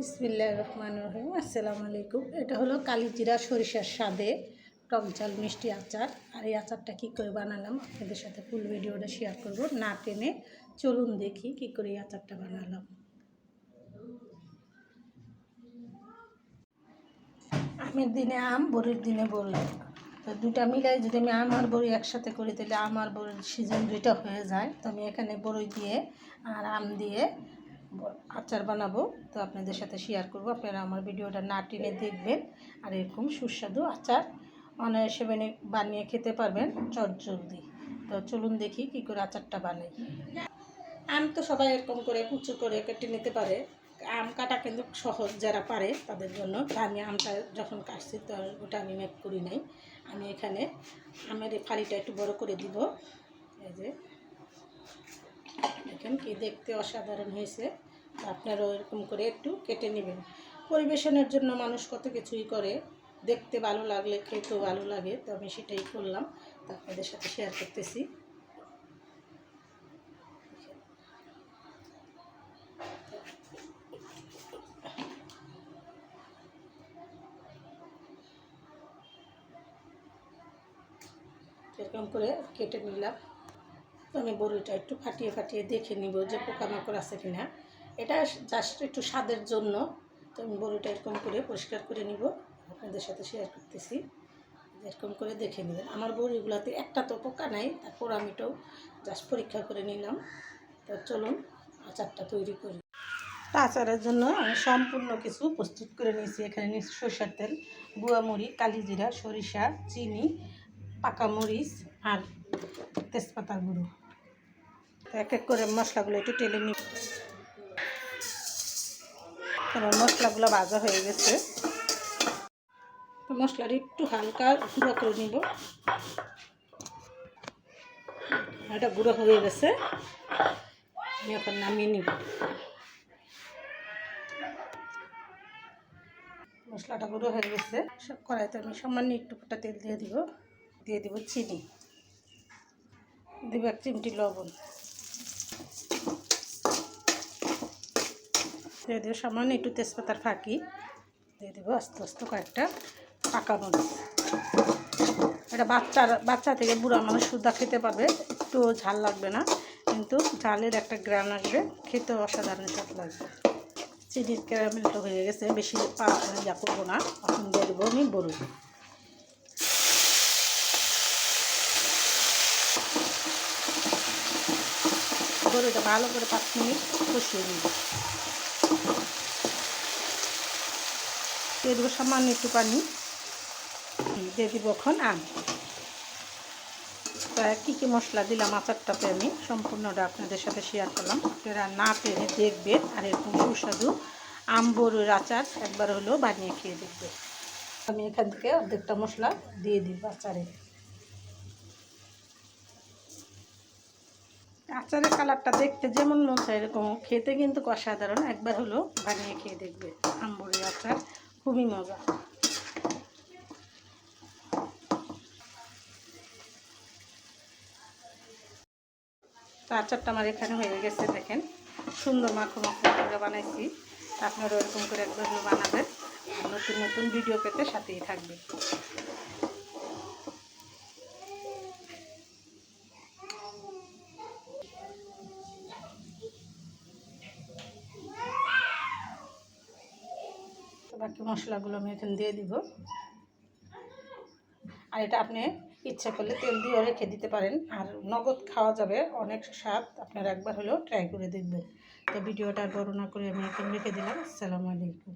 বিসমিল্লাহ রহমান রহিম। আসসালামু আলাইকুম। এটা হলো কালিজিরা সরিষার স্বাদে টক ঝাল, মিষ্টি আচার। আর এই আচারটা কী করে বানালাম আপনাদের সাথে ফুল ভিডিওটা শেয়ার করব। না টেনে চলুন দেখি কী করে এই আচারটা বানালাম। আমের দিনে আম, বড়ির দিনে বড়ি। তো দুটা মিলাই যদি আমি আম আর বড়ি একসাথে করি, তাহলে আম আর বড়ির সিজন দুইটা হয়ে যায়। তো আমি এখানে বড়ি দিয়ে আর আম দিয়ে আচার বানাবো, তো আপনাদের সাথে শেয়ার করব। আপনারা আমার ভিডিওটা না টেনে দেখবেন, আর এরকম সুস্বাদু আচার অনায়াসে বানিয়ে বানিয়ে খেতে পারবেন চটজলদি তো চলুন দেখি কী করে আচারটা বানাই। আম তো সবাই এরকম করে কুচু করে কেটে নিতে পারে। আম কাটা কিন্তু সহজ, যারা পারে তাদের জন্য। আমি আমটা যখন কাটছি, তো ওটা আমি মেক করি নাই। আমি এখানে আমের ফালিটা একটু বড় করে দিব। এই যে। দেখেন কি দেখতে অসাধারণ হয়েছে। তো আপনারাও এরকম করে একটু কেটে নেবেন। পরিবেশনের জন্য মানুষ কত কিছুই করে। দেখতে ভালো লাগলে, খেতেও ভালো লাগে, তো আমি সেটাই করলাম। আপনাদের সাথে শেয়ার করতেছি। এরকম করে কেটে নিলাম। আমি বড়িটা একটু ফাটিয়ে ফাটিয়ে দেখে নিব যে পোকামাকড় আছে কিনা। এটা জাস্ট একটু স্বাদের জন্য। তো আমি বড়িটা এরকম করে পরিষ্কার করে নিব। আপনাদের সাথে শেয়ার করতেছি। এরকম করে দেখে নেবেন। আমার বড়িগুলোতে একটা তো পোকা নাই, তারপর আমি তো জাস্ট পরীক্ষা করে নিলাম। তো চলুন, আচারটা তৈরি করি। তো আচারের জন্য আমি সম্পূর্ণ কিছু প্রস্তুত করে নিয়েছি। এখানে সরষের তেল গুঁড়ামুড়ি কালিজিরা সরিষা, চিনি, পাকা মরিচ আর তেজপাতার গুঁড়ো। এক এক করে মশলাগুলো একটু টেলে নিব আমার মশলাগুলো ভাজা হয়ে গেছে। মশলাটা একটু হালকা গুঁড়ো করে নিব। এটা গুঁড়ো হয়ে গেছে। আমি এখন নামিয়ে নিব। মশলাটা গুঁড়ো হয়ে গেছে। সব কড়াইতে আমি সামান্য একটু ফোটা তেল দিয়ে দিব। দিয়ে দিব চিনি। দিব এক চিমটি লবণ। দিয়ে দিব সামান্য একটু তেজপাতার ফাঁকি দিয়ে দেবো আস্তে আস্তে কয়েকটা পাকা মরিচ এটা বাচ্চার বাচ্চা থেকে বুড়া মানুষ সুদ্ধা খেতে পারবে, একটু ঝাল লাগবে না, কিন্তু ঝালের একটা গ্রান আসবে, খেতে অসাধারণ স্বাদ লাগবে। চিনির ক্যারামেলটা হয়ে গেছে, বেশি পা- ইয়া করব না, এখন দিয়ে দেবো আমি বড়ি বড়িটা ভালো করে পাঁচ মিনিট কষিয়ে নিব। দিয়ে দেবো সামান্য একটু পানি। দিয়ে দিব এখন আম। কী কী মশলা দিলাম আচারটাতে আমি, সম্পূর্ণটা আপনাদের সাথে শেয়ার করলাম। আপনারা না পেরে দেখবেন আর এরকম সুস্বাদু আম বড়ুর আচার একবার হলেও বানিয়ে খেয়ে দেখবেন। আমি এখান থেকে অর্ধেকটা মশলা দিয়ে দিব আচারে। আচারের কালারটা দেখতে যেমন মন চায় এরকম, খেতে কিন্তু অসাধারণ, একবার হলেও বানিয়ে খেয়ে দেখবে আম বড়ির আচার। খুবই মজা। তো আচারটা আমার এখানে হয়ে গেছে, দেখেন। সুন্দর মাখো মাখো করে বানাইছি। আপনারা ওরকম করে একবার বানাবেন। নতুন নতুন ভিডিও পেতে সাথেই থাকবে বাকি মশলাগুলো আমি এখানে দিয়ে দিব। আর এটা আপনি ইচ্ছা করলে তেল দিয়েও রেখে দিতে পারেন। আর নগদ খাওয়া যাবে, অনেক স্বাদ। আপনারা একবার হলেও ট্রাই করে দেখবেন। তো ভিডিওটা আর বড় না করে আমি এখন রেখে দিলাম। আসসালামু আলাইকুম।